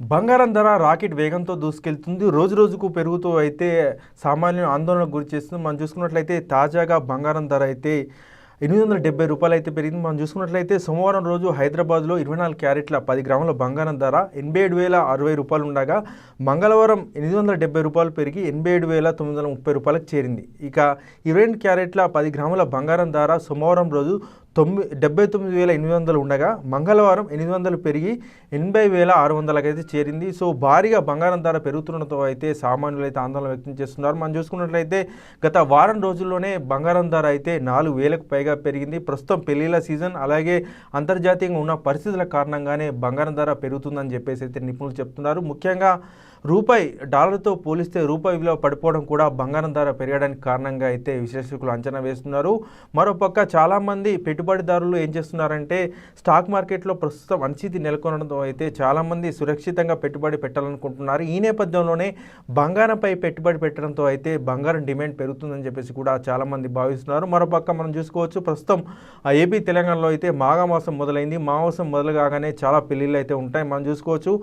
బంగారం ధర రాకెట్ వేగంతో దూసుకెళ్తుంది. రోజు రోజుకు పెరుగుతూ అయితే సామాన్యులు ఆందోళనకు గురి చేస్తుంది. మనం చూసుకున్నట్లయితే తాజాగా బంగారం ధర అయితే ఎనిమిది వందల డెబ్బై రూపాయలు అయితే పెరిగింది. మనం చూసుకున్నట్లయితే సోమవారం రోజు హైదరాబాద్లో ఇరవై నాలుగు క్యారెట్ల పది గ్రాముల బంగారం ధర ఎనభై ఏడు వేల అరవై రూపాయలు ఉండగా మంగళవారం ఎనిమిది వందల డెబ్బై రూపాయలు పెరిగి ఎనభై ఏడు వేల తొమ్మిది వందల ముప్పై రూపాయలకు చేరింది. ఇక ఇరవై రెండు క్యారెట్ల పది గ్రాముల బంగారం ధర సోమవారం రోజు తొమ్మిది డెబ్బై తొమ్మిది వేల ఎనిమిది వందలు ఉండగా మంగళవారం ఎనిమిది వందలు పెరిగి ఎనభై వేల ఆరు వందలకైతే చేరింది. సో భారీగా బంగారం ధర పెరుగుతుండటంతో అయితే సామాన్యులు అయితే ఆందోళన వ్యక్తం చేస్తున్నారు. మనం చూసుకున్నట్లయితే గత వారం రోజుల్లోనే బంగారం ధర అయితే నాలుగు వేలకు పైగా పెరిగింది. ప్రస్తుతం పెళ్ళిళ్ళ సీజన్ అలాగే అంతర్జాతీయంగా ఉన్న పరిస్థితుల కారణంగానే బంగారం ధర పెరుగుతుందని చెప్పేసి అయితే నిపుణులు చెప్తున్నారు. ముఖ్యంగా రూపాయి డాలర్తో పోలిస్తే రూపాయి విలువ పడిపోవడం కూడా బంగారం ధర పెరగడానికి కారణంగా అయితే విశ్లేషకులు అంచనా వేస్తున్నారు. మరోపక్క చాలామంది పెట్టుబడిదారులు ఏం చేస్తున్నారంటే స్టాక్ మార్కెట్లో ప్రస్తుతం అనిశ్చితి నెలకొనడంతో అయితే చాలామంది సురక్షితంగా పెట్టుబడి పెట్టాలనుకుంటున్నారు. ఈ నేపథ్యంలోనే బంగారంపై పెట్టుబడి పెట్టడంతో అయితే బంగారం డిమాండ్ పెరుగుతుందని చెప్పేసి కూడా చాలామంది భావిస్తున్నారు. మరోపక్క మనం చూసుకోవచ్చు ప్రస్తుతం ఆ ఏపీ తెలంగాణలో అయితే మాఘమాసం మొదలైంది. మాఘమాసం మొదలు కాగానే చాలా పెళ్ళిళ్ళు అయితే ఉంటాయి. మనం చూసుకోవచ్చు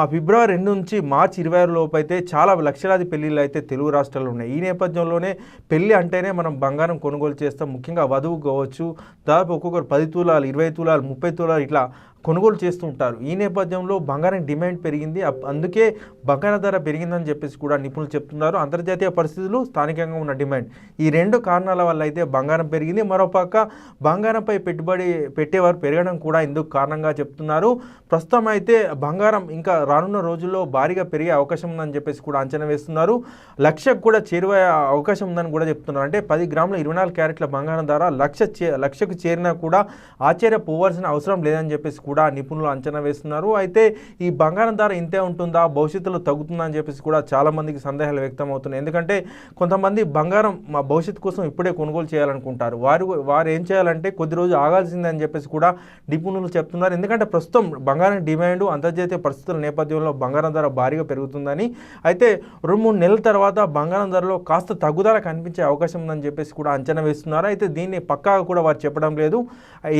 ఆ ఫిబ్రవరి రెండు నుంచి మార్చి ఇరవై ఆరు లోపు అయితే చాలా లక్షలాది పెళ్ళిళ్ళు అయితే తెలుగు రాష్ట్రాల్లో ఉన్నాయి. ఈ నేపథ్యంలోనే పెళ్ళి అంటేనే మనం బంగారం కొనుగోలు చేస్తాం. ముఖ్యంగా వధువు కావచ్చు దాదాపు ఒక్కొక్కరు పది తులాలు ఇరవై తులాలు ముప్పై తులాలు ఇట్లా కొనుగోలు చేస్తూ ఉంటారు ఈ నేపథ్యంలో బంగారం డిమాండ్ పెరిగింది. అప్- అందుకే బంగారం ధర పెరిగిందని చెప్పేసి కూడా నిపుణులు చెప్తున్నారు. అంతర్జాతీయ పరిస్థితులు స్థానికంగా ఉన్న డిమాండ్. ఈ రెండు కారణాల వల్ల అయితే బంగారం పెరిగింది. మరోపక్క బంగారంపై పెట్టుబడి పెట్టేవారు పెరగడం కూడా ఇందుకు కారణంగా చెప్తున్నారు. ప్రస్తుతం అయితే బంగారం ఇంకా రానున్న రోజుల్లో భారీగా పెరిగే అవకాశం ఉందని చెప్పేసి కూడా అంచనా వేస్తున్నారు. లక్షకు కూడా చేరువయ్యే అవకాశం ఉందని కూడా చెప్తున్నారు. అంటే పది గ్రాముల ఇరవై నాలుగు క్యారెట్ల బంగారం ధర లక్ష చే లక్షకు చేరినా కూడా ఆశ్చర్యపోవాల్సిన అవసరం లేదని చెప్పేసి కూడా నిపుణులు అంచనా వేస్తున్నారు. అయితే ఈ బంగారం ధర ఇంతే ఉంటుందా? భవిష్యత్తులో తగ్గుతుందా అని చెప్పేసి కూడా చాలామందికి సందేహాలు వ్యక్తం అవుతున్నాయి. ఎందుకంటే కొంతమంది బంగారం మా భవిష్యత్తు కోసం ఇప్పుడే కొనుగోలు చేయాలనుకుంటారు. వారు వారు ఏం చేయాలంటే కొద్ది రోజు ఆగాల్సిందే అని చెప్పేసి కూడా నిపుణులు చెప్తున్నారు. ఎందుకంటే ప్రస్తుతం బంగారం డిమాండ్ అంతర్జాతీయ పరిస్థితుల నేపథ్యంలో బంగారం ధర భారీగా పెరుగుతుందని. అయితే రెండు మూడు నెలల తర్వాత బంగారం ధరలో కాస్త తగ్గుదల కనిపించే అవకాశం ఉందని చెప్పేసి కూడా అంచనా వేస్తున్నారు. అయితే దీన్ని పక్కాగా కూడా వారు చెప్పడం లేదు.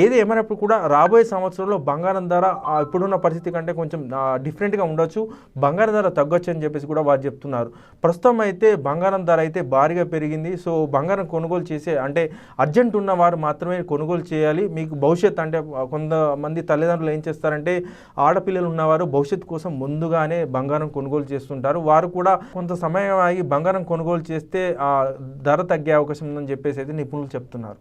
ఏది ఏమైనప్పుడు కూడా రాబోయే సంవత్సరంలో బంగారం బంగారం ధర ఇప్పుడున్న పరిస్థితి కంటే కొంచెం డిఫరెంట్గా ఉండొచ్చు. బంగారం ధర తగ్గొచ్చు అని చెప్పేసి కూడా వారు చెప్తున్నారు. ప్రస్తుతం అయితే బంగారం ధర అయితే భారీగా పెరిగింది. సో బంగారం కొనుగోలు చేసే అంటే అర్జెంట్ ఉన్న వారు మాత్రమే కొనుగోలు చేయాలి. మీకు భవిష్యత్ అంటే కొంతమంది తల్లిదండ్రులు ఏం చేస్తారంటే ఆడపిల్లలు ఉన్నవారు భవిష్యత్తు కోసం ముందుగానే బంగారం కొనుగోలు చేస్తుంటారు. వారు కూడా కొంత సమయం ఆగి బంగారం కొనుగోలు చేస్తే ధర తగ్గే అవకాశం ఉందని చెప్పేసి అయితే నిపుణులు చెప్తున్నారు.